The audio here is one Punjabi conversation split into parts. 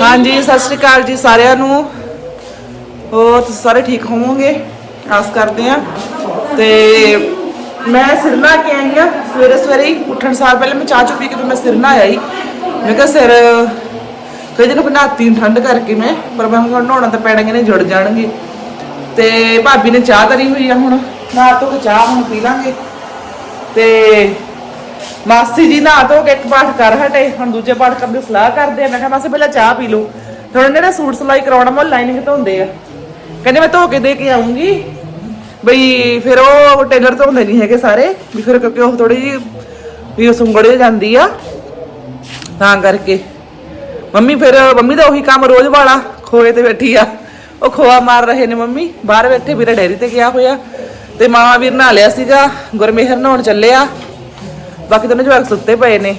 ਹਾਂਜੀ, ਸਤਿ ਸ਼੍ਰੀ ਅਕਾਲ ਜੀ ਸਾਰਿਆਂ ਨੂੰ। ਹੋਰ ਤੁਸੀਂ ਸਾਰੇ ਠੀਕ ਹੋਵੋਗੇ? ਆਸ ਕਰਦੇ ਆ ਤੇ ਮੈਂ ਸਿਰਨਾ ਕੇ ਆਈ ਆ ਸਵੇਰੇ ਸਵੇਰੇ ਹੀ। ਉੱਠਣ ਸਾਰ ਪਹਿਲੇ ਮੈਂ ਚਾਹ ਚੁ ਪੀ ਕੇ ਫਿਰ ਮੈਂ ਸਿਰਨਾ ਆਈ ਮੈਂ ਕਿਹਾ ਸਿਰ ਕਈ ਦਿਨ ਬਣਾਤੀ ਠੰਡ ਕਰਕੇ ਮੈਂ, ਪਰ ਮੈਂ ਹੁਣ ਨਹਾਉਣਾ ਤਾਂ ਪੈਣਗੇ ਨੇ ਜੁੜ ਜਾਣਗੇ। ਤੇ ਭਾਬੀ ਨੇ ਚਾਹ ਧਰੀ ਹੋਈ ਆ ਹੁਣ। ਨਾ ਧੋ ਕੇ ਚਾਹ ਹੁਣ ਪੀ ਲਾਂਗੇ। ਤੇ ਮਾਸੀ ਜੀ ਨਹਾ ਧੋ ਕੇ ਇੱਕ ਪਾਠ ਕਰ ਹਟੇ, ਹੁਣ ਦੂਜੇ ਪਾਠ ਕਰਨ ਦੀ ਸਲਾਹ ਕਰਦੇ ਆ। ਮੈਂ ਕਿਹਾ, ਮਾਸੀ, ਪਹਿਲਾਂ ਚਾਹ ਪੀ ਲਓ। ਥੋੜੇ ਜਿਹੜੇ ਸੂਟ ਸਿਲਾਈ ਕਰਾਉਣਾ ਮੈਂ ਲਾਈਨਿੰਗ ਧੋਂਦੇ ਆ। ਕਹਿੰਦੇ, ਮੈਂ ਧੋ ਕੇ ਦੇ ਕੇ ਆਉਂਗੀ ਬਈ ਫਿਰ ਉਹ ਟੇਲਰ ਧੋਂਦੇ ਨਹੀਂ ਹੈਗੇ ਸਾਰੇ, ਵੀ ਫਿਰ ਕਿਉਂਕਿ ਉਹ ਥੋੜੀ ਜੀ ਵੀ ਸੁੰਗੜੇ ਜਾਂਦੀ ਆ। ਤਾਂ ਕਰਕੇ। ਮੰਮੀ ਫਿਰ, ਮੰਮੀ ਦਾ ਉਹੀ ਕੰਮ ਰੋਜ਼ ਵਾਲਾ, ਖੋਏ ਤੇ ਬੈਠੀ ਆ। ਉਹ ਖੋਆ ਮਾਰ ਰਹੇ ਨੇ ਮੰਮੀ। ਬਾਹਰ ਬੈਠੇ, ਵੀਰਾ ਡੈਰੀ ਤੇ ਗਿਆ ਹੋਇਆ। ਤੇ ਮਾਮਾ ਵੀਰ ਨਹਾ ਲਿਆ ਸੀਗਾ, ਗੁਰਮੇਹਰ ਨਹਾਉਣ ਚੱਲੇ ਆ ਬਾਕੀ ਦੋਨੋਂ ਜਵਾਕ ਸੁੱਤੇ ਪਏ ਨੇ।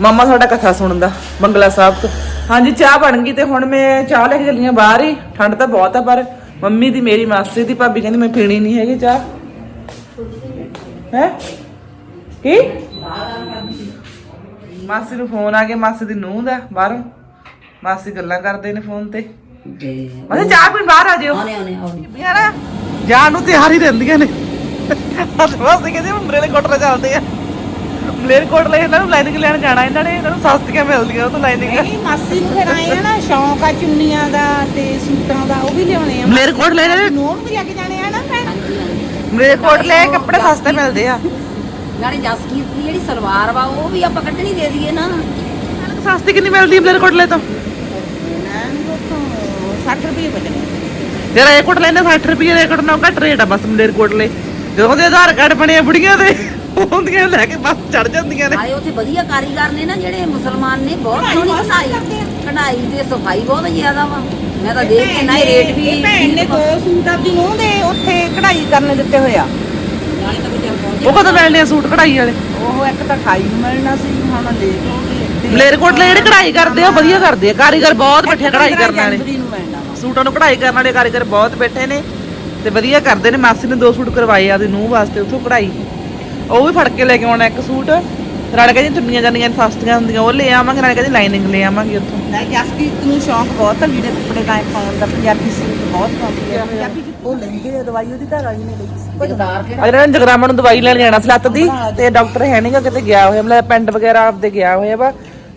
ਮਾਮਾ ਸਾਡਾ ਕਥਾ ਸੁਣਦਾ ਬੰਗਲਾ ਸਾਹਿਬ ਤੋਂ। ਹਾਂਜੀ ਚਾਹ ਬਣ ਗਈ ਤੇ ਹੁਣ ਮੈਂ ਚਾਹ ਲੈ ਕੇ ਚੱਲੀ ਆਂ ਬਾਹਰ ਹੀ। ਠੰਡ ਤਾਂ ਬਹੁਤ ਆ ਪਰ ਮੰਮੀ ਦੀ ਮੇਰੀ ਮਾਸੀ ਦੀ ਭਾਬੀ ਕਹਿੰਦੀ ਮੈਂ ਪੀਣੀ ਨਹੀਂ ਹੈਗੀ ਚਾਹ। ਹੈ? ਕੀ? ਮਾਸੀ ਨੂੰ ਫੋਨ ਆ ਗਿਆ ਮਾਸੀ ਦੀ ਨੂੰਹ ਦਾ ਬਾਹਰੋਂ। ਮਾਸੀ ਗੱਲਾਂ ਕਰਦੇ ਨੇ ਫੋਨ ਤੇ। ਮੈਂ ਚਾਹ ਪੀਣ ਬਾਹਰ ਆ ਜਿਓ। ਯਾਰ ਜਾਣ ਨੂੰ ਤਿਆਰ ਹੀ ਰਹਿੰਦੀਆਂ ਨੇ। ਵਾਸਤੇ ਕਹਿੰਦੇ ਮਰੇਲੇ ਕੋਟਲੇ ਚੱਲਦੇ ਆ। ਮਲੇਰ ਕੋਟਲੇ ਇਹਨਾਂ ਨੂੰ ਲਾਈਨਿੰਗ ਲੈਣ ਜਾਣਾ ਇਹਨਾਂ ਨੇ ਇਹਨਾਂ ਨੂੰ ਸਸਤੀਆਂ ਮਿਲਦੀਆਂ ਉਹ ਤੋਂ ਲਾਈਨਿੰਗ ਨਹੀਂ ਮਾਸੀ ਨੂੰ ਫਿਰ ਆਏ ਆ ਨਾ ਸ਼ੌਂਕ ਆ ਚੁੰਨੀਆਂ ਦਾ ਤੇ ਸੂਟਾਂ ਦਾ ਉਹ ਵੀ ਲਿਆਉਣੇ ਆ ਮਲੇਰ ਕੋਟਲੇ ਇਹਨਾਂ ਦੇ ਨੂੰਹ ਨੂੰ ਵੀ ਲੈ ਕੇ ਜਾਣੇ ਆ ਨਾ ਭੈਣ? ਮਲੇਰ ਕੋਟਲੇ ਕੱਪੜੇ ਸਸਤੇ ਮਿਲਦੇ ਆ। ਨਾਲੇ ਜਸਕੀਰ ਦੀ ਜਿਹੜੀ ਸਲਵਾਰ ਵਾ ਉਹ ਵੀ ਆਪਾਂ ਕੱਢਣੀ ਦੇ ਦਈਏ ਨਾ। ਸਸਤੀ ਕਿੰਨੀ ਮਿਲਦੀ ਮਲੇਰ ਕੋਟਲੇ ਤੋਂ ਮੈਂ ਉੱਥੋਂ 60 ਰੁਪਏ ਬਚਣੇ। ਜਿਹੜਾ ਇਹ ਕੋਟਲੇ ਨੇ 60 ਰੁਪਏ ਦੇ ਕੋਟ ਨਾਲ ਘੱਟ ਰੇਟ ਆ ਬਸ ਮਲੇਰ ਕੋਟਲੇ ਜਦੋਂ ਦੇ ਆਧਾਰ ਕਾਰਡ ਬਣੇ ਆ ਬੁੜੀਆਂ ਦੇ। ਉਹਦੀਆਂ ਲੈ ਕੇ ਬਸ ਚੜ ਜਾਂਦੀਆਂ ਨੇ। ਨਾਲੇ ਉੱਥੇ ਵਧੀਆ ਕਾਰੀਗਰ ਨੇ ਨਾ ਜਿਹੜੇ ਮੁਸਲਮਾਨ ਨੇ ਬਹੁਤ ਸੋਹਣੀ ਕਢਾਈ। ਕਢਾਈ ਤੇ ਸਫ਼ਾਈ ਬਹੁਤ ਜ਼ਿਆਦਾ ਵਾ। ਮੈਂ ਤਾਂ ਦੇਖ ਕੇ ਨਾ ਇਹ ਰੇਟ ਵੀ ਭੈਣ ਨੇ ਦੋ ਸੂਟ ਆਪਦੀ ਨੂੰਹ ਦੇ ਉੱਥੇ ਕਢਾਈ ਕਰਨ ਦਿੱਤੇ ਹੋਇਆ ਤਾਂ ਉਹ ਕਦੋਂ ਮਿਲਣੇ ਆ ਸੂਟ ਕਢਾਈ ਵਾਲੇ? ਉਹ ਇੱਕ ਤਾਂ 28 ਨੂੰ ਮਿਲਣਾ ਸੀ ਹੁਣ ਲੇਟ ਹੋ ਗਈ ਮਲੇਰ ਕੋਟਲੇ ਜਿਹੜੇ ਕਢਾਈ ਕਰਦੇ ਆ ਵਧੀਆ ਕਰਦੇ ਆ। ਕਾਰੀਗਰ ਬਹੁਤ ਬੈਠੇ ਕਢਾਈ ਕਰਨ ਵਾਲੇ। ਨੂੰ ਸੂਟਾਂ ਨੂੰ ਕਢਾਈ ਕਰਨ ਵਾਲੇ ਕਾਰੀਗਰ ਬਹੁਤ ਬੈਠੇ ਨੇ ਤੇ ਵਧੀਆ ਕਰਦੇ ਨੇ। ਮਾਸੀ ਨੇ ਦੋ ਸੂਟ ਕਰਵਾਏ ਆ ਦੀ ਨੂੰਹ ਵਾਸਤੇ ਉੱਥੋਂ ਕਢਾਈ। ਉਹ ਵੀ ਫੜ ਕੇ ਲੈ ਕੇ ਆਉਣਾ ਇੱਕ ਸੂਟ। ਨਾਲੇ ਕਹਿੰਦੀ ਚੁੰਨੀਆਂ ਜਾਂਦੀਆਂ ਸਸਤੀਆਂ ਹੁੰਦੀਆਂ ਉਹ ਲੈ ਆਵਾਂਗੇ ਨਾਲੇ ਕਹਿੰਦੀ ਲਾਈਨਿੰਗ ਲੈ ਆਵਾਂਗੇ ਉੱਥੋਂ। ਨਹੀਂ ਜਸਕੀਰਤ ਨੂੰ ਸ਼ੌਂਕ ਬਹੁਤ ਆ ਲੀੜੇ ਕੱਪੜੇ ਦਾ ਪਾਉਣ ਦਾ ਪੰਜਾਬੀ ਸੂਟ ਬਹੁਤ ਪਾਉਂਦੀ ਆ। ਪੰਜਾਬੀ ਜੁੱਤੀ ਉਹ ਲੈਂਦੀ ਆ ਦਵਾਈ ਉਹਦੀ ਘਰ ਵਾਲੀ ਨੇ ਲਈ। ਸੀ ਜਗਦਾਰ ਅੱਜ ਇਹਨਾਂ ਨੇ ਜਗਰਾਮਾ ਨੂੰ ਦਵਾਈ ਲੈਣ ਜਾਣਾ ਸੀ ਲੱਤ ਦੀ ਤੇ ਡਾਕਟਰ ਹੈ ਨਹੀਂਗਾ ਕਿਤੇ ਗਿਆ ਹੋਇਆ ਮਤਲਬ ਪਿੰਡ ਵਗੈਰਾ ਆਪਦੇ ਗਿਆ ਹੋਇਆ ਵਾ।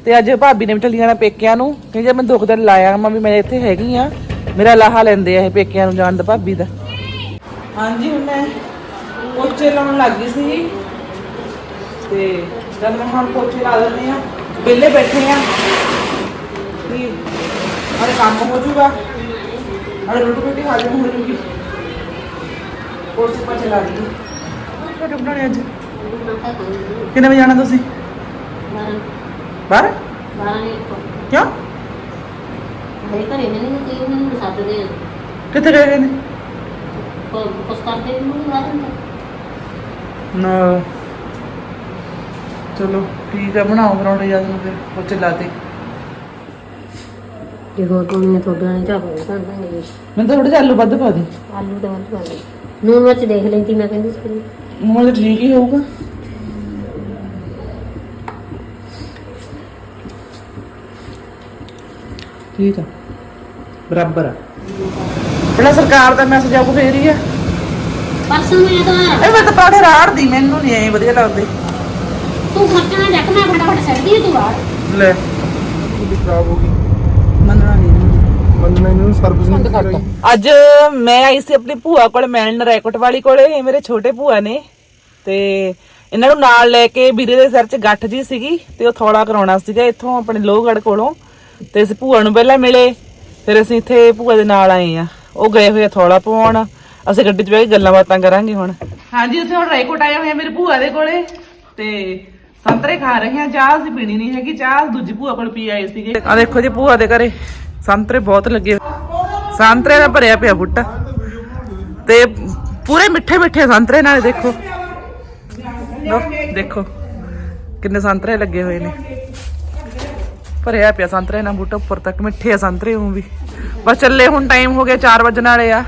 ਤੇ ਅੱਜ ਭਾਬੀ ਨੇ ਵੀ ਚੱਲੀ ਜਾਣਾ ਪੇਕਿਆਂ ਨੂੰ ਕਿ ਜੇ ਮੈਂ ਦੁੱਖ ਦਿਨ ਲਾਇਆ ਮੈਂ ਵੀ ਮੈਂ ਇੱਥੇ ਹੈਗੀ ਆ ਮੇਰਾ ਲਾਹਾ ਲੈਂਦੇ ਆ ਇਹ ਪੇਕਿਆਂ ਨੂੰ ਜਾਣ ਦਾ ਭਾਬੀ ਦਾ। ਹਾਂਜੀ ਹੁਣ ਮੈਂ ਪੋਚੇ ਲਾਉਣ ਲੱਗ ਗਈ ਸੀ। ਤੇ ਜਦ ਮੈਂ ਹੁਣ ਪੋਚੇ ਲਾ ਦਿੰਦੇ ਆ ਵਿਹਲੇ ਬੈਠੇ ਆ ਵੀ ਅਰੇ ਕੰਮ ਹੋ ਜੂਗਾ। ਅਰੇ ਰੋਟੀ ਰੋਟੀ ਖਾ ਜਾਣੀ ਹੋ ਜੂਗੀ ਪੋਚੇ ਪਾ ਚਲਾ ਦੀ ਰੋਟੀ ਬਣਾਉਣੀ ਅੱਜ? ਕਿੰਨੇ ਵਜੇ ਜਾਣਾ ਤੁਸੀਂ? ਬਾਹਰ ਕਿਉਂ? ਮੇਰੇ ਘਰੇ ਮੈਨੂੰ ਕੋਈ ਉਹਨਾਂ ਨੂੰ ਸੱਦਦੇ ਆ। ਕਿੱਥੇ ਗਏ ਹੋਏ ਨੇ? ਕੁ- ਕੁਛ ਕਰਦੇ ਵੀ ਨਹੀਂ ਬਾਹਰ ਅੰਦਰ ਨਾ ਚਲੋ ਠੀਕ ਆ ਬਣਾਓ ਪਰੌਂਠੇ ਜਦ ਨੂੰ ਫਿਰ ਪੋਚੇ ਲਾਤੇ ਜੇ ਹੋਰ ਕੋਈ ਨੇ ਤੁਹਾਡੇ ਨਾਲ ਚਾਹ ਪਾਣੀ ਕਰ ਦਾਂਗੇ। ਮੈਂ ਤਾਂ ਥੋੜੇ ਆਲੂ ਵੱਧ ਪਾ ਦੇ। ਆਲੂ ਦਾ ਵੱਧ ਪਾ ਦੇ। ਨੂਨ ਵਿੱਚ ਦੇਖ ਲੈਂਦੀ ਮੈਂ ਕਹਿੰਦੀ ਸੀ। ਮੂੰਹ ਤਾਂ ਠੀਕ ਹੀ ਹੋਊਗਾ। ਠੀਕ ਆ। ਬਰਾਬਰ ਆ। ਪਹਿਲਾਂ ਸਰਕਾਰ ਦਾ ਮੈਸੇਜ ਆਊ ਫੇਰ ਹੀ ਆ। ਪਰਸੋਂ ਮੈਂ ਤਾਂ ਇਹ ਮੈਂ ਤਾਂ ਪਾੜੇ ਰਾੜ ਦੀ ਮੈਨੂੰ ਨਹੀਂ ਐ ਵਧੀਆ ਲੱਗਦੇ। ਤੂੰ ਖਰਚਣਾ ਜੱਟ ਮੈਂ ਫਟਾਫਟ ਸੜਦੀ ਹੈ ਤੂੰ ਬਾਹਰ। ਲੈ। ਖਰਾਬ ਹੋ ਗਈ। ਮੰਨਣਾ ਨਹੀਂ ਮੰਨਣਾ ਇਹਨੂੰ ਸਰਵਿਸ ਨਹੀਂ ਕਰਾਈ ਅੱਜ ਮੈਂ ਆਈ ਸੀ ਆਪਣੀ ਭੂਆ ਕੋਲ ਮਿਲਣ ਰੈਕੋਟ ਵਾਲੀ ਕੋਲੇ ਇਹ ਮੇਰੇ ਛੋਟੇ ਭੂਆ ਨੇ। ਤੇ ਇਹਨਾਂ ਨੂੰ ਨਾਲ ਲੈ ਕੇ ਵੀਰੇ ਦੇ ਸਿਰ 'ਚ ਗੱਠ ਜੀ ਸੀਗੀ ਤੇ ਉਹ ਥੋੜਾ ਕਰਾਉਣਾ ਸੀਗਾ ਇੱਥੋਂ ਆਪਣੇ ਲੋਹਗੜ ਕੋਲੋਂ। ਤੇ ਅਸੀਂ ਭੂਆ ਨੂੰ ਪਹਿਲਾਂ ਮਿਲੇ ਫਿਰ ਅਸੀਂ ਇੱਥੇ ਭੂਆ ਦੇ ਨਾਲ ਆਏ ਆ ਉਹ ਗਏ ਹੋਏ ਆ ਥੋੜਾ ਪਵਾਉਣ। ਅਸੀਂ ਗੱਡੀ 'ਚ ਬਹਿ ਕੇ ਗੱਲਾਂ ਬਾਤਾਂ ਕਰਾਂਗੇ ਹੁਣ। ਹਾਂਜੀ ਅਸੀਂ ਹੁਣ ਰੈਕੋਟ ਆਏ ਹੋਏ ਆ ਮੇਰੀ ਭੂਆ ਦੇ ਕੋਲੇ ਤੇ ਸੰਤਰੇ ਖਾ ਰਹੇ ਹਾਂ। ਚਾਹ ਅਸੀਂ ਪੀਣੀ ਨਹੀਂ ਹੈਗੀ ਚਾਹ ਦੂਜੀ ਭੂਆ ਕੋਲ ਪੀ ਆਏ ਸੀਗੇ। ਆ ਦੇਖੋ ਜੀ ਭੂਆ ਦੇ ਘਰੇ ਸੰਤਰੇ ਬਹੁਤ ਲੱਗੇ। ਸੰਤਰੇ ਦਾ ਭਰਿਆ ਪਿਆ ਬੁੱਟਾ। ਤੇ ਪੂਰੇ ਮਿੱਠੇ ਮਿੱਠੇ ਸੰਤਰੇ ਨਾਲ ਦੇਖੋ। ਲਓ, ਦੇਖੋ ਕਿੰਨੇ ਸੰਤਰੇ ਲੱਗੇ ਹੋਏ ਨੇ। ਭਰਿਆ ਪਿਆ ਸੰਤਰੇ ਨਾਲ ਬੂਟਾ ਉੱਪਰ ਤੱਕ ਮਿੱਠੇ ਆ ਸੰਤਰੇ ਉਹ ਵੀ। ਬਸ ਚੱਲੇ ਹੁਣ ਟਾਈਮ ਹੋ ਗਿਆ 4 ਵਜਣ ਵਾਲੇ ਆ।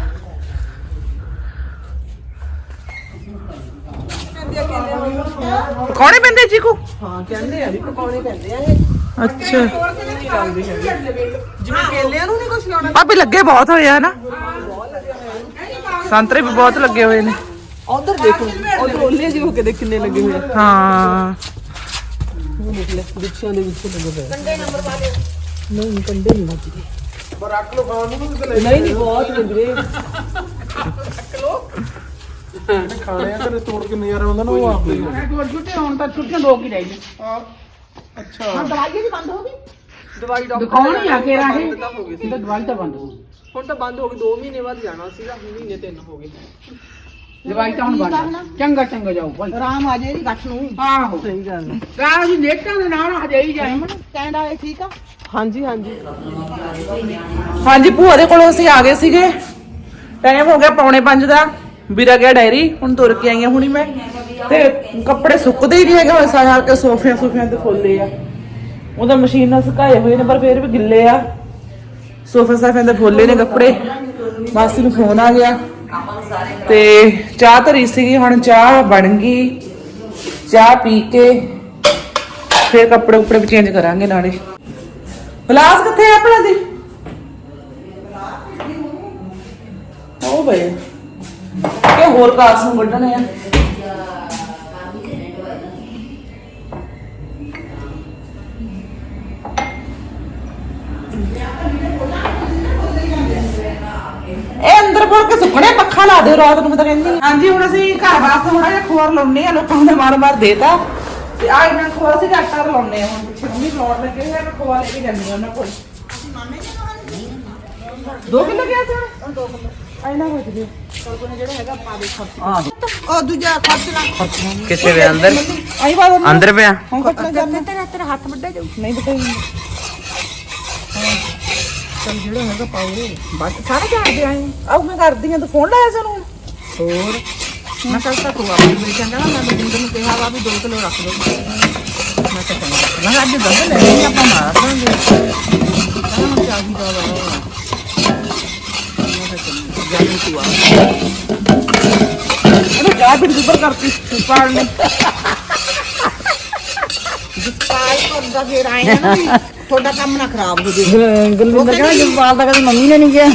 ਪਕੌੜੇ ਪੈਂਦੇ ਚੀਕੂ? ਹਾਂ ਕਹਿੰਦੇ ਆ ਵੀ ਪਕਾਉਣੇ ਪੈਂਦੇ ਆ ਇਹ। ਅੱਛਾ। ਜਿਵੇਂ ਕੇਲਿਆਂ ਨੂੰ ਨਹੀਂ ਕੁਝ ਲਾਉਣਾ। ਭਾਬੀ ਲੱਗੇ ਬਹੁਤ ਹੋਏ ਆ ਨਾ ਸੰਤਰੇ ਵੀ ਬਹੁਤ ਲੱਗੇ ਹੋਏ ਨੇ। ਉਧਰ ਦੇਖੋ ਉਧਰ ਓਲੇ ਜਿਹੇ ਹੋ ਕੇ ਦੇਖ ਕਿੰਨੇ ਲੱਗੇ ਹੋਏ ਆ। ਹਾਂ। ਉਹ ਦੇਖ ਲੈ ਗੁੱਛਿਆਂ ਦੇ ਵਿੱਚ ਲੱਗੇ ਹੋਏ ਕੰਡੇ ਨੰਬਰ ਵਾਲੇ ਨਹੀਂ ਕੰਡੇ ਨਹੀਂ ਵੱਜਦੇ ਪਰ ਰੱਖ ਲੋ ਖਾਣ ਨੂੰ ਕਿ ਲੈ ਨਹੀਂ ਨਹੀਂ ਬਹੁਤ ਨੇ ਵੀਰੇ ਖਾਣੇ ਆ ਘਰੇ ਤੋੜ ਕੇ ਨਜ਼ਾਰਾ ਆਉਂਦਾ ਨਾ ਉਹ ਆਪ ਦੇ ਛੁੱਟੇ ਹੁਣ ਤਾਂ ਛੁੱਟੀਆਂ ਦੋ ਕੀ ਰਹਿ ਗਈਆਂ। ਅੱਛਾ। ਦਵਾਈ ਵੀ ਬੰਦ ਹੋ ਗਈ? ਦਵਾਈ ਡਾਕਟਰ ਦਿਖਾਉਣ ਹੀ ਆ ਕੇ ਰਾਹੇ ਤਾਂ ਹੋ ਗਈ ਸੀ। ਤਾਂ ਦਵਾਈ ਤਾਂ ਬੰਦ ਹੋ ਗਈ। ਹੁਣ ਤਾਂ ਬੰਦ ਹੋ ਗਈ 2 ਮਹੀਨੇ ਬਾਅਦ ਜਾਣਾ ਸੀਗਾ ਮਹੀਨੇ ਤਿੰਨ ਹੋ ਗਏ। ਦਵਾਈ ਤਾਂ ਹੁਣ ਬੰਦ ਆ। ਚੰਗਾ ਚੰਗਾ ਜਾਓ ਭਾਈ ਆਰਾਮ ਆ ਜੇ ਗੱਠ ਨੂੰ। ਆਹੋ। ਸਹੀ ਗੱਲ ਹੈ ਰਾਹ ਜੀ ਨੇਟਾਂ ਦੇ ਨਾਲ ਹਜੇ ਹੀ ਜਾਏ। ਕਹਿੰਦਾ ਇਹ ਠੀਕ ਆ? ਹਾਂਜੀ ਹਾਂਜੀ। ਹਾਂਜੀ ਭੂਆ ਦੇ ਕੋਲੋਂ ਅਸੀਂ ਆ ਗਏ ਸੀਗੇ। ਟਾਈਮ ਹੋ ਗਿਆ ਪੌਣੇ 5 ਦਾ। ਵੀਰਾ ਗਿਆ ਡਾਇਰੀ ਹੁਣ ਤੁਰ ਕੇ ਆਈਆਂ ਹੁਣੀ ਮੈਂ। ਤੇ ਕੱਪੜੇ ਸੁੱਕਦੇ ਹੀ ਨਹੀਂ ਹੈਗੇ, ਹੁਣ ਸਾਰਾ ਕੇ ਸੋਫਿਆਂ ਸੋਫਿਆਂ ਤੇ ਫੁੱਲੇ ਆ। ਉਹਦਾ ਮਸ਼ੀਨ ਨਾਲ ਸੁਕਾਏ ਹੋਏ ਨੇ, ਪਰ ਫੇਰ ਵੀ ਗਿੱਲੇ ਆ। ਸੋਫੇ ਸਾਫਿਆਂ ਤੇ ਫੁੱਲੇ ਨੇ ਕੱਪੜੇ। ਮਾਸੀ ਨੂੰ ਫੋਨ ਆ ਗਿਆ। ਤੇ ਚਾਹ ਧਰੀ ਸੀਗੀ, ਹੁਣ ਚਾਹ ਬਣ ਗਈ। ਚਾਹ ਪੀ ਕੇ ਫਿਰ ਕੱਪੜੇ ਉੱਪੜੇ ਚੇਂਜ ਕਰਾਂਗੇ ਨਾਲੇ। ਗਲਾਸ ਕਿੱਥੇ ਆ ਆਪਣਾ ਦੀ ਉਹ ਬਈ ਕਿ ਹੋਰ ਕਾਸ ਨੂੰ ਕੱਢਣੇ ਆ। ਇਹ ਅੰਦਰ ਪਾ ਕੇ ਸੁੱਕਣੇ ਪੱਖਾ ਲਾ ਦਿਓ ਰਾਤ ਨੂੰ ਮੈਂ ਤਾਂ ਕਹਿੰਦੀ। ਹਾਂਜੀ ਹੁਣ ਅਸੀਂ ਘਰ ਵਾਸਤੇ ਥੋੜਾ ਜਿਹਾ ਖੋਰ ਲਾਉਣੇ ਆ ਲੋਕਾਂ ਨੇ ਮਾਰ ਮਾਰ ਦੇਤਾ। ਤੇ ਆ ਇਹਨਾਂ ਖੋਰ ਅਸੀਂ ਆਟਾ ਲਾਉਣੇ ਆ ਹੁਣ ਪਿੱਛੇ। ਮੰਮੀ ਲਾਉਣ ਲੱਗੇ ਹੋਏ ਆ ਮੈਂ ਖੋਆ ਲੈ ਕੇ ਜਾਂਦੀ ਆ ਉਹਨਾਂ ਕੋਲ। ਦੋ ਕਿਲੋ ਗਿਆ ਸੀ ਦੋ ਕਿਲੋ ਆਇਨਾ ਹੋ ਜਵੇ ਉਹ ਦੂਜਾ ਖਰਚ ਨਾ। ਕਿੱਥੇ ਪਿਆ ਅੰਦਰ? ਆਈ ਬਾਦ ਅੰਦਰ ਪਿਆ? ਹੁਣ ਕੱਟਣਾ ਜਾਂਦੇ ਤੇਰਾ ਤੇਰਾ ਹੱਥ ਵੱਡਾ ਜਾਊ। ਨਹੀਂ ਬਤਾਈ ਚੱਲ ਜਿਹੜਾ ਹੈਗਾ ਪਾਓ। ਬਸ ਸਾਰੇ ਜਾਣਦੇ ਆਏ ਆਉ ਮੈਂ ਕਰਦੀ ਆ ਤੂੰ ਫੋਨ ਲਾਇਆ ਸਾਨੂੰ ਹੋਰ? ਮੈਂ ਕੱਲ ਤੱਕ ਉਹ ਆਪਣੀ ਮੇਰੀ ਕਹਿੰਦਾ ਨਾ ਮੈਂ ਬਿੰਦਰ ਨੂੰ ਕਿਹਾ ਵਾ ਵੀ 2 ਕਿਲੋ ਰੱਖ ਦੋ। ਮੈਂ ਕਿਹਾ ਚੰਗਾ। ਮੈਂ ਅੱਜ ਦੁੱਧ ਲੈ ਲਈ ਆਪਾਂ ਮਾਰ ਦਾਂਗੇ। ਕਹਿੰਦਾ ਹੁਣ ਚਾਹੀਦਾ ਵਾ। ਮੈਂ ਕਿਹਾ ਚੰਗਾ ਜਾਨੀ ਤੂੰ ਆ ਇਹਨੂੰ ਜਾ ਫਿਰ ਦੁਪਰ ਕਰਤੀ ਪਾੜ ਨੇ ਪਾਲ ਕਰਦਾ ਫੇਰ ਆਏ ਆ ਨਾ ਵੀ ਤੁਹਾਡਾ ਕੰਮ ਨਾ ਖਰਾਬ ਹੋ ਜੇ। ਗੁਰਵਿੰਦਰ ਕਹਿੰਦਾ ਜਸਪਾਲ ਦਾ ਕਦੇ ਮੰਮੀ ਨੇ ਨਹੀਂ ਕਿਹਾ।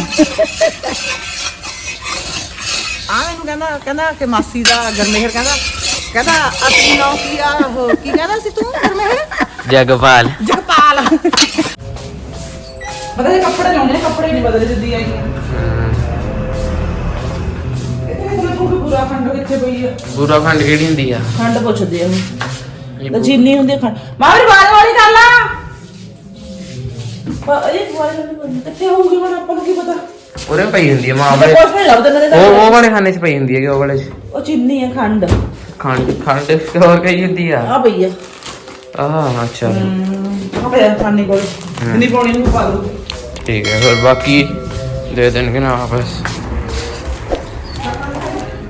ਆ ਮੈਨੂੰ ਕਹਿੰਦਾ ਕਹਿੰਦਾ ਕਿ ਮਾਸੀ ਦਾ ਗਰਮੇਹਰ ਕਹਿੰਦਾ ਕਹਿੰਦਾ ਆਪਣੀ ਨੌ ਕੀ ਆ ਉਹ ਕੀ ਕਹਿੰਦਾ ਸੀ ਤੂੰ ਗਰਮੇਹਰ? ਜਗਪਾਲ। ਜਗਪਾਲ। ਪਤਾ ਨਹੀਂ ਕੱਪੜੇ ਲਾਉਣੇ ਕੱਪੜੇ ਨਹੀਂ ਬਦਲੇ ਜਿੱਦੀ ਆਈ ਖੰਡ ਕਿੱਥੇ ਪਈ ਆ? ਬੁਰਾ ਖੰਡ ਕਿਹੜੀ ਹੁੰਦੀ ਆ? ਖੰਡ ਪੁੱਛਦੇ ਆ ਤਾਂ ਚੀਨੀ ਹੁੰਦੀ ਆ ਖੰਡ। ਮਾਰੀ ਬਾਜ ਵਾਲੀ ਕਰ ਲਾ। ਪਰ ਇਹ ਵਾਲੀ ਕਿੱਥੇ ਹੋਊਗੀ ਹੁਣ ਆਪਾਂ ਨੂੰ ਕੀ ਪਤਾ? ਉਹਦੇ ਪਈ ਹੁੰਦੀ ਆ ਮਾਂ ਤੇ ਵਾਲੇ ਕੁਛ ਨਹੀਂ ਲੱਭਦਾ ਨਾ ਉਹ ਉਹ ਵਾਲੇ ਖਾਣੇ 'ਚ ਪਈ ਹੁੰਦੀ ਹੈ ਕਿ ਉਹ ਵਾਲੇ 'ਚ। ਉਹ ਚੀਨੀ ਆ ਖੰਡ। ਖੰਡ ਖੰਡ ਹੋਰ ਕਈ ਹੁੰਦੀ ਆ। ਆ ਪਈ ਆ। ਆਹ ਅੱਛਾ। ਆ ਪਿਆ ਖਾਣੇ ਕੋਲ ਜਿੰਨੀ ਪਾਉਣੀ ਨੂੰ ਪਾ ਦੋ। ਠੀਕ ਹੈ ਫਿਰ ਬਾਕੀ ਦੇ ਦੇਣਗੇ ਨਾ ਵਾਪਸ।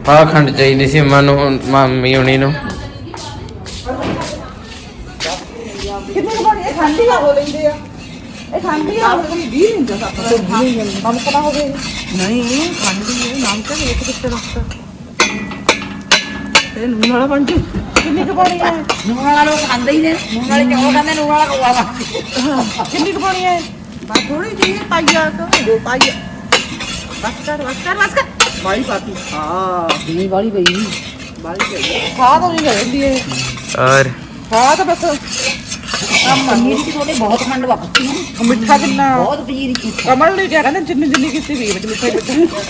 ਆਹ ਖੰਡ ਚਾਹੀਦੀ ਸੀ ਮਨੂੰ ਮੰਮੀ ਹੁਣੀ ਨੂੰ ਕਿੰਨੇ ਕੁ ਪਾਉਣੀ ਇਹ ਖਾਂਦੀ ਆ ਹੋ ਲੈਂਦੇ ਆ ਇਹ ਖਾਂਦੀ ਆ ਆਪਣੀ 20 ਨਹੀਂ ਦਾ ਸਾਪਾ ਕੰਮ ਕਰਾ ਹੋ ਗਏ ਨਹੀਂ ਖਾਂਦੀ ਹੈ ਨਾਮ ਤਾਂ ਇੱਕ ਕਿੱਥੇ ਰੱਖਤਾ ਇਹ ਨੂਨ ਬਾਈ ਪਾਤੀ ਹਾਂ। ਨਹੀਂ ਵਾਲੀ ਪਈ। ਬਾਈ ਗਈ ਖਾ ਤਾਂ ਨਹੀਂ ਜਾਂਦੀ ਇਹ ਔਰ? ਖਾ ਤਾਂ ਬਸ ਪਨੀਰ ਦੀ ਥੋੜੇ ਬਹੁਤ ਖੰਡ ਵਕਤੀ ਮਿੱਠਾ ਕਿੰਨਾ? ਬਹੁਤ ਪਨੀਰ ਕੀ ਕਮਲ ਨੇ ਕਿਹਾ ਕਹਿੰਦਾ ਜਿੰਨੀ ਜਿੰਨੀ ਕੀਤੀ ਵੀ ਵਿੱਚ ਮਿੱਠਾ ਮਿੱਠਾ।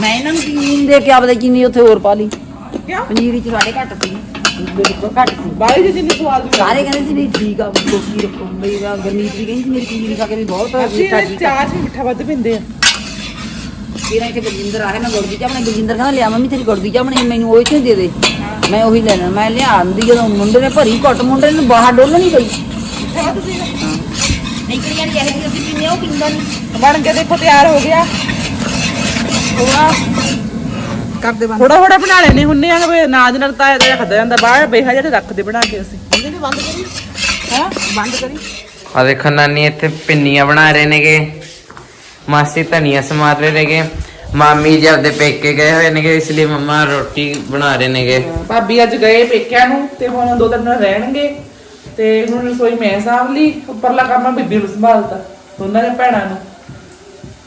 ਮੈਂ ਇਹਨਾਂ ਨੂੰ ਚੀਨੀ ਦੇ ਕੇ ਆਪਦੇ ਚੀਨੀ ਉੱਥੇ ਹੋਰ ਪਾ ਲਈ। ਕਿਉਂ ਪਨੀਰ ਚ ਸਾਡੇ ਘੱਟ ਸੀ। ਬਿਲਕੁਲ ਘੱਟ ਸੀ। ਬਾਈ ਜੀ ਜਿੰਨੀ ਸਵਾਦ ਵੀ ਸਾਰੇ ਕਹਿੰਦੇ ਸੀ ਵੀ ਠੀਕ ਆ ਕੋਸ਼ੀ ਰੱਖੋ। ਗਰਮੀਤ ਵੀ ਕਹਿੰਦੀ ਸੀ ਮੇਰੀ ਪਨੀਰ ਖਾ ਕੇ ਵੀ ਬਹੁਤ ਮਿੱਠਾ ਠੀਕ ਆ। ਚਾਹ ਚ ਵੀ ਮਿੱਠਾ ਵੱਧ ਪਿੰਦੇ ਆ। ਫਿਰ ਇੱਥੇ ਬਲਜਿੰਦਰ ਆਇਆ ਮੈਂ ਗੁੜ ਦੀ ਚਾਹ ਬਣਾਈ ਬਲਜਿੰਦਰ ਕਹਿੰਦਾ ਲਿਆ ਮੰਮੀ ਤੇਰੀ ਗੁੜ ਦੀ ਚਾਹ ਬਣਾਈ ਮੈਨੂੰ ਉਹ ਇੱਥੇ ਦੇ ਦੇ। ਮੈਂ ਉਹੀ ਲੈਣਾ। ਮੈਂ ਲਿਆਂਦੀ ਜਦੋਂ ਮੁੰਡੇ ਨੇ ਭਰੀ ਘੁੱਟ ਮੁੰਡੇ ਨੂੰ ਬਾਹਰ ਡੋਲਣੀ ਪਈ ਨਹੀਂ ਕਰੀਆਂ ਨਹੀਂ ਇਹ ਅਸੀਂ ਆ, ਉਹ ਪੀਂਦਾ ਨਹੀਂ ਬਣ ਕੇ ਦੇਖੋ ਤਿਆਰ ਹੋ ਗਿਆ। ਥੋੜਾ ਕਰਦੇ ਬੰਦ। ਥੋੜਾ ਥੋੜਾ ਬਣਾ ਲੈਣੇ ਹੁੰਨੇ ਆ ਵੀ ਨਾਜ ਨਾਲ ਤਾਇਆ ਤਾਇਆ ਖਾਦਾ ਜਾਂਦਾ। ਬਾਹਰ ਬੇਹਾ ਜਿਹਾ ਤੇ ਰੱਖਦੇ ਬਣਾ ਕੇ ਅਸੀਂ। ਇਹਨੇ ਬੰਦ ਕਰੀ। ਹਾਂ? ਬੰਦ ਕਰੀ। ਆ ਦੇਖੋ ਨਾਨੀ ਇੱਥੇ ਪਿੰਨੀਆਂ ਬਣਾ ਰਹੇ ਨੇਗੇ। ਮਾਸੀ ਧਨੀਆ ਸਮਾਰ ਰਹੇ ਨੇਗੇ। ਮਾਮੀ ਜੀ ਆਪਦੇ ਪੇਕੇ ਗਏ ਹੋਏ ਨੇਗੇ, ਇਸ ਲਈ ਮੰਮਾ ਰੋਟੀ ਬਣਾ ਰਹੇ ਨੇਗੇ। ਭਾਬੀ ਅੱਜ ਗਏ ਪੇਕਿਆਂ ਨੂੰ ਤੇ ਹੁਣ ਦੋ ਤਿੰਨ ਦਿਨ ਰਹਿਣਗੇ ਤੇ ਹੁਣ ਰਸੋਈ ਮੈਂ ਸਾਂਭ ਲਈ, ਉੱਪਰਲਾ ਕੰਮ ਮੈਂ ਬੀਬੀ ਨੂੰ ਸੰਭਾਲਤਾ ਦੋਨਾਂ ਨੇ ਭੈਣਾਂ ਨੂੰ।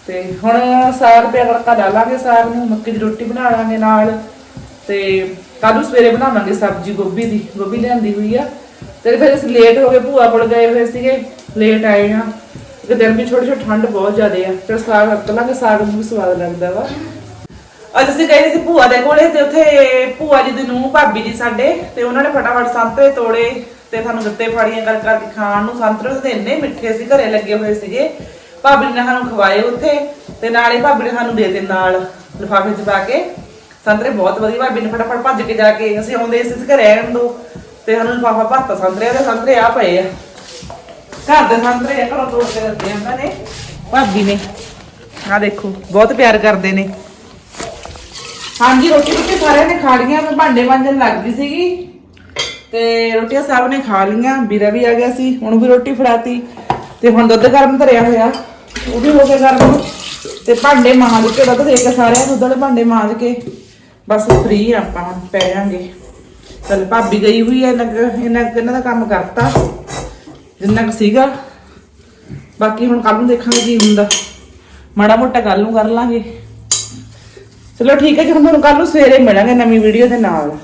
ਤੇ ਹੁਣ ਸਾਗ ਪਿਆ ਤੜਕਾ ਲਾ ਲਾਂਗੇ ਸਾਗ ਨੂੰ, ਮੱਕੀ ਦੀ ਰੋਟੀ ਬਣਾ ਲਾਂਗੇ ਨਾਲ। ਤੇ ਕੱਲ ਸਵੇਰੇ ਬਣਾਵਾਂਗੇ ਸਬਜ਼ੀ ਗੋਭੀ ਦੀ, ਗੋਭੀ ਲਿਆਂਦੀ ਹੋਈ ਆ। ਤੇ ਫਿਰ ਅਸੀਂ ਲੇਟ ਹੋ ਗਏ ਭੂਆ ਕੋਲ ਗਏ ਹੋਏ ਸੀਗੇ ਲੇਟ ਆਏ ਆ। ਕਿ ਦਿਨ ਵੀ ਛੋਟੀ ਛੋਟੀ ਠੰਡ ਬਹੁਤ ਜ਼ਿਆਦੇ ਆ, ਫਿਰ ਸਾਗ ਰੱਖ ਲਾਂਗੇ ਸਾਗ ਨੂੰ ਵੀ ਸਵਾਦ ਲੱਗਦਾ ਵਾ। ਅੱਜ ਅਸੀਂ ਗਏ ਸੀ ਭੂਆ ਦੇ ਕੋਲੇ ਤੇ ਉੱਥੇ ਭੂਆ ਜੀ ਦੀ ਨੂੰ ਭਾਬੀ ਜੀ ਸਾਡੇ, ਤੇ ਉਹਨਾਂ ਨੇ ਫਟਾਫਟ ਸੰਤਰੇ ਤੋੜੇ ਤੇ ਸਾਨੂੰ ਦਿੱਤੇ ਫਾੜੀਆਂ ਕਰ ਕਰਕੇ ਖਾਣ ਨੂੰ। ਸੰਤਰੇ ਤੇ ਇੰਨੇ ਮਿੱਠੇ ਸੀ, ਘਰੇ ਲੱਗੇ ਹੋਏ ਸੀਗੇ। ਭਾਬੀ ਨੇ ਸਾਨੂੰ ਖਵਾਏ ਉੱਥੇ, ਤੇ ਨਾਲੇ ਭਾਬੀ ਨੇ ਸਾਨੂੰ ਦੇ ਦੇ ਨਾਲ ਲਿਫਾਫੇ 'ਚ ਪਾ ਕੇ। ਸੰਤਰੇ ਬਹੁਤ ਵਧੀਆ, ਭਾਬੀ ਨੇ ਫਟਾਫਟ ਭੱਜ ਕੇ ਜਾ ਕੇ, ਅਸੀਂ ਆਉਂਦੇ ਸੀ ਘਰੇ ਰਹਿਣ ਦੋ ਤੇ ਸਾਨੂੰ ਲਿਫਾਫਾ ਭਰਤਾ ਸੰਤਰੇ ਦੇ ਸੰਤਰੇ ਆ ਪਏ ਆ। ਘਰ ਦੇ ਸੰਤਰੇ ਆ, ਘਰੋਂ ਤੋੜ ਕੇ ਦਿੱਤੇ ਉਹਨਾਂ ਨੇ। ਭਾਬੀ ਨੇ ਆ ਦੇਖੋ, ਬਹੁਤ ਪਿਆਰ ਕਰਦੇ ਨੇ। ਹਾਂਜੀ ਰੋਟੀ ਰੋਟੀ ਸਾਰਿਆਂ ਨੇ ਖਾ ਲਈਆਂ, ਮੈਂ ਭਾਂਡੇ ਮਾਂਜਣ ਲੱਗ ਸੀਗੀ। ਤੇ ਰੋਟੀਆਂ ਸਭ ਨੇ ਖਾ ਲਈਆਂ ਵੀਰਾ ਵੀ ਆ ਗਿਆ ਸੀ, ਹੁਣ ਵੀ ਰੋਟੀ ਫੜਾਤੀ। ਤੇ ਹੁਣ ਦੁੱਧ ਗਰਮ ਧਰਿਆ ਹੋਇਆ, ਉਹ ਵੀ ਹੋ ਗਿਆ ਗਰਮ। ਤੇ ਭਾਂਡੇ ਮਾਂਜ ਕੇ ਦੁੱਧ ਦੇ ਕੇ ਸਾਰਿਆਂ ਨੂੰ, ਦੁੱਧ ਵਾਲੇ ਭਾਂਡੇ ਮਾਂਜ ਕੇ, ਬਸ ਫ੍ਰੀ ਆਪਾਂ, ਪੈ ਜਾਾਂਗੇ। ਚਲ ਭਾਬੀ ਗਈ ਹੋਈ ਹੈ ਇਹਨਾਂ ਇਹਨਾਂ ਦਾ ਕੰਮ ਕਰਤਾ। ਜਿੰਨਾ ਕੁ ਸੀਗਾ। ਬਾਕੀ ਹੁਣ ਕੱਲ ਨੂੰ ਦੇਖਾਂਗੇ ਕੀ ਹੁੰਦਾ। ਮਾੜਾ ਮੋਟਾ ਕੱਲ ਨੂੰ ਕਰ ਲਾਂਗੇ। ਚਲੋ ਠੀਕ ਹੈ ਜੀ, ਹੁਣ ਤੁਹਾਨੂੰ ਕੱਲ ਨੂੰ ਸਵੇਰੇ ਮਿਲਾਂਗੇ ਨਵੀਂ ਵੀਡੀਓ ਦੇ ਨਾਲ।